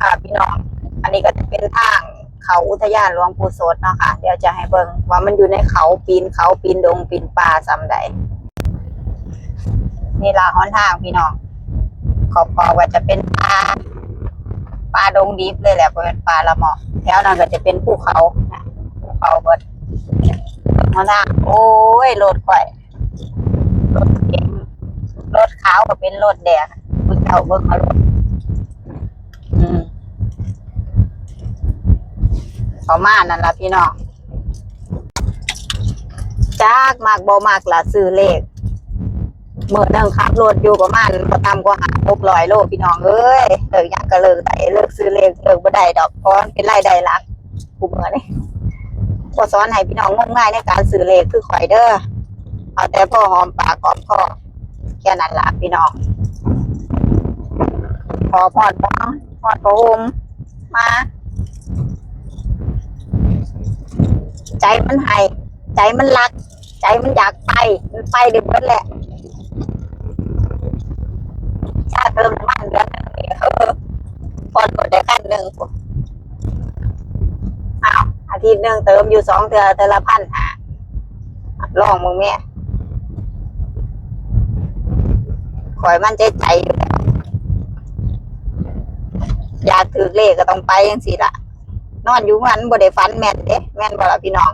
ค่ะพี่น้อง อันนี้ก็จะเป็นทางเขาอุทยานหลวงปู่โสดเนาะค่ะ เดี๋ยวจะให้เบิ่งว่ามันอยู่ในเขาปีนเขาปีนดงปีนป่าซ้ำใดนี่ละหอนทางพี่น้อง ขอบอบว่าจะเป็นป่าป่าดงดิบเลยแหละเป็นป่าละเมาะแถวนั้นก็จะเป็นภูเขานะภูเขาเบิดหอนทาง โอ้ยรถข่อยรถเก๋งรถขาวก็เป็นรถแดงมึงเอาเบิ่งเอารถอืม ประมาณนั้นละพี่น้องจากมากบ่มากละซื้อเลขเมื่อนึงขับรถอยู่ประมาณประตามกว่าหาหกร้อยโลพี่น้องเอ้ยเลิกยังก็เลิกได้เลิกซื้อเลขเลิกบ่ได้ดอกเพราะมันเป็นรายได้ลักกูเมื่อนี่ก็สอนให้พี่น้องงมง่ายในการซื้อเลขคือข่อยเด้อเอาแต่พ่อหอมปากหอมคอแค่นั้นละพี่น้องพอพอดพอพอดพอโฮมมา ใจมันให้ ใจมันรัก ใจมันอยากไป มันไปเดี๋ยวเบิดแหละชาติเติมมันเดือนหนึงนี่เออผ่อนหมดได้ขั้นหนึ่งอ้าวอาทิตย์หนึ่งเติมอยู่สองเทือเทือละพันหาลองมึงเนี่คอยมันใจใจอยู่แล้วอยากถือเลขก็ต้องไปยังสิละ นอนอยู่หันบ่ได้ฝันแม่นเด้แม่นบ่ล่ะพี่น้อง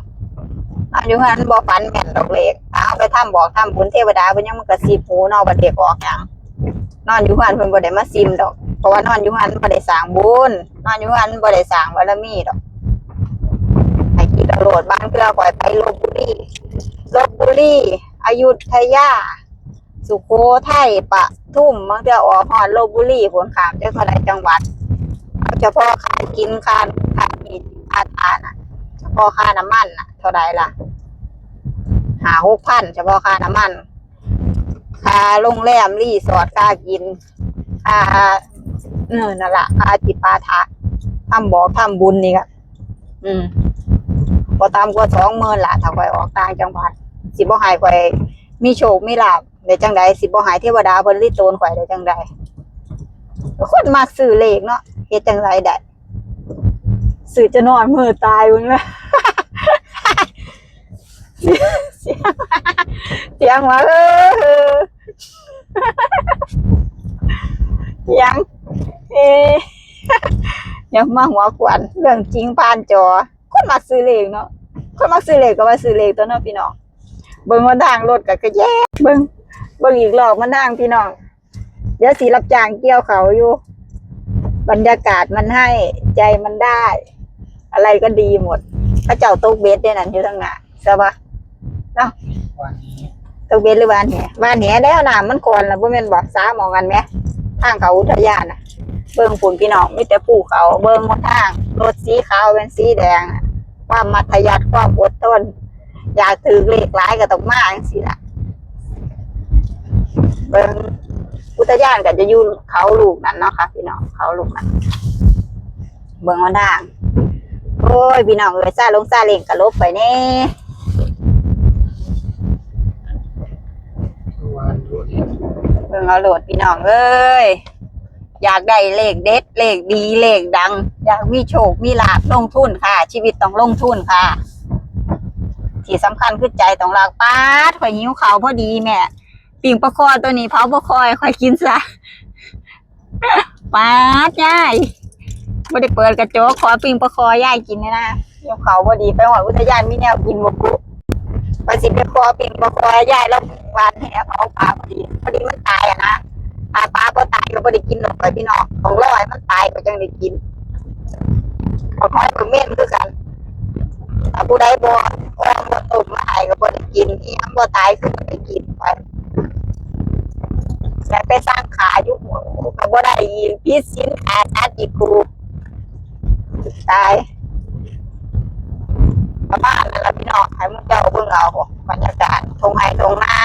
นอนอยู่หันบ่ฝันแม่นดอกเลขเอาไปทำบอกทำบุญเทวดาเพิ่นยังมันกระซิบหูนอกบัดเด็กออกหยังนอนอยู่หันเพิ่นบ่ได้มาซิมดอกเพราะว่านอนอยู่หันบ่ได้สร้างบุญนอนอยู่หันบ่ได้สร้างบารมีดอกให้กินตำรวจบ้านเกลือปล่อยไปลบบุรีลบบุรีอยุธยาสุโขทัยปะทุ่มบางเทื่อออกฮอดลบบุรีผลขามจังเท่าใดจังหวัดเอาเฉพาะค่ากินค่า ค่ามีค่านน่ะเฉพาะค่าน้ำมันน่ะ เท่าใดล่ะ หา6,000เฉพาะค่าน้ำมัน ค่าโรงแรมรีสอร์ทค่ากิน ค่าเออนั่นละค่าจิปาถะทำบอกทำบุญนี่ก็อืมพอตามกว่าสองหมื่นละถ้าไปออกต่างจังหวัด สิบ่หายไปมีโชคมีลาบได้จังใดสิบ่หายเทวดาเพิ่นริโตนข่อยได้จังใดคนมักซื้อเลขเนาะเฮ็ดจังไรได้ ซื้อจะนอนมือตายมึงละเสียงเสียงว่าเออยังเอยังมาหัวขวัญเรื่องจริงผ่านจอ คนมาซื้อเลขเนาะคนมาซื้อเลขก็มาซื้อเลขตัวเนาะพี่น้องเบิ่งมาทางรถก็กระแยเบิ่งเบิ่งอีกรอบมาทางพี่น้องเดี๋ยวสีรับจ้างเกี่ยวเขาอยู่ บรรยากาศมันให้ใจมันได้ อะไรก็ดีหมด พระเจ้าตกเบสได้นั่นอยู่ทางหน้าใช่ปะวันนี้ตกเบสหรือวานแหวานแหแล้วน้ำมันก่อนแล้วบ่แม่นบอกสามองกันไหมทางเขาอุทยานนะเบิ่งฝุ่นพี่น้องมีแต่ภูเขา เบิ่งหมดทางรถสีขาวเป็นสีแดงความมัธยัติความอดทนอยากถือเลขหลายก็ต้องมาจังซี่ล่ะเบิ่งอุทยานก็จะอยู่เขาลูกนั่นเนาะค่ะพี่น้องเขาลูกนั่นเบิ่งหนทาง โอ้ยพี่น้องเอ้ยซาลงซาเล่งก็ลบไปแน่วันรถเบิ่งเอาโหลดพี่น้องเอ้ยอยากได้เลขเด็ดเลขดีเลขดัง อยากมีโชคมีลาภลงทุนค่ะ ชีวิตต้องลงทุนค่ะ ที่สำคัญคือใจต้องรักป้าดข่อยหิวเขาวพอดีแม่ปิ่งปลาคอตัวนี้เผาปลาคอยข่อยกินซะ ป้าดยาย ไม่ได้เปิดกระจกขอปิ่งปลาคอยายกินนะหิวเขาพอดีไปหอดอุทยานมีแนวกินบกุไปสิไปคอปิ่งปลาคอยายแล้ววานแหเผาปลาพอดีพอดีมันตายอะนะถ้าปลาก็ตายก็ไม่ได้กินหรอกไปพี่น้องของร้อยมันตายก็จังได้กินขอคอยกับเม่นคือกันถ้าผู้ใดบ่อ้อมบ่ต้มมาให้ก็บ่ได้กินอีหยังบ่ตายคือบ่ได้กินไปแต่ไปสร้างขาอยู่หัวก็บ่ได้อีกพิษสินขาชัดอีกครู ตายประมาณนั้นละพี่น้องให้มึงเจ้าเบิ่งเอาบรรยากาศทงไห้ทงหน้า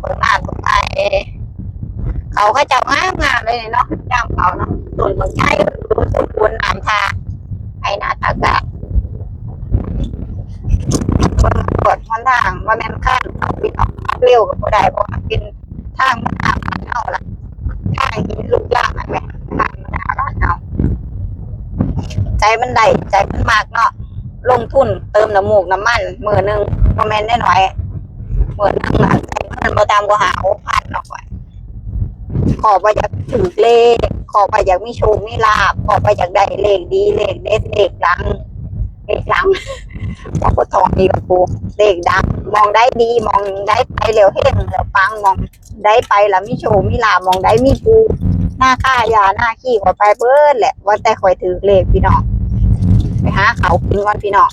ทงหน้าทงไห้เขาก็จะงามงามเลยเนาะย่ามเขาเนาะต้นบางใหญ่ดูสมบูรณ์น้ำทาให้นาตากาศคนกดมันทางว่าแม่นข้างเอาปิดออกเร็วกับผู้ใดเพราะมันเป็นทางมันทางบ้านเฮาละทางหินลูกล่างอันแม่ทางมันทางบ้านเฮา ใจมันได้ใจมันมากเนาะลงทุนเติมน้ำมูกน้ำมันมือหนึ่งประมาณน้อยๆมือหนึ่งอะใจมันบ่ตามก็หาหกพันเนาะขอไปอยากถือเลข ขอไปอยากมีโชคมีลาบขอไปอยากได้เลขดีเลขเด็ดเลขดังเลขดังบอกว่าทองดีกับปูเลขดังมองได้ดีมองได้ไปเร็วเฮงเร็วปังมองได้ไปแล้วมีโชคมีลาบมองได้มีปูหน้าค่ายาหน้าขี้ขอไปเบิดแหละว่าแต่ข่อยถือเลขพี่น้อง ไปหาเขากินก่อนพี่น้อง